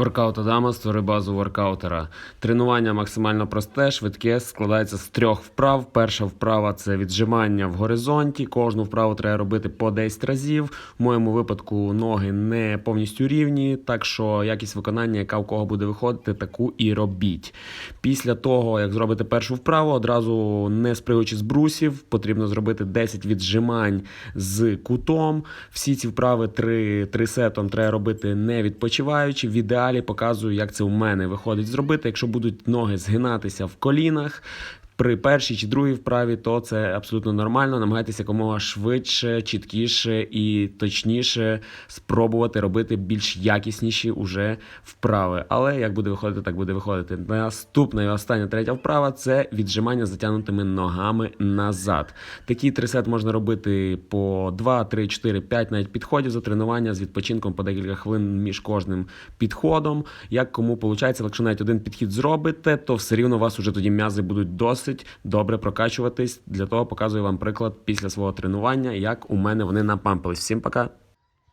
Воркаут Адама створи базу воркаутера. Тренування максимально просте, швидке, складається з трьох вправ. Перша вправа це віджимання в горизонті. Кожну вправу треба робити по 10 разів. В моєму випадку ноги не повністю рівні, так що якість виконання, яка в кого буде виходити, таку і робіть. Після того, як зробите першу вправу, одразу не спригуючи з брусів, потрібно зробити 10 віджимань з кутом. Всі ці вправи три, три сетом треба робити не відпочиваючи. В ідеалі показую, як це у мене виходить зробити. Якщо будуть ноги згинатися в колінах. При першій чи другій вправі, то це абсолютно нормально. Намагайтеся якомога швидше, чіткіше і точніше спробувати робити більш якісніші уже вправи. Але як буде виходити, так буде виходити. Наступна і остання третя вправа це віджимання затягнутими ногами назад. Такий трисет можна робити по 2, 3, 4, 5 навіть підходів за тренування з відпочинком по декілька хвилин між кожним підходом. Як кому виходить, якщо навіть один підхід зробите, то все рівно у вас уже тоді м'язи будуть досить добре прокачуватись. Для того показую вам приклад після свого тренування, як у мене вони напампились. Всім пока!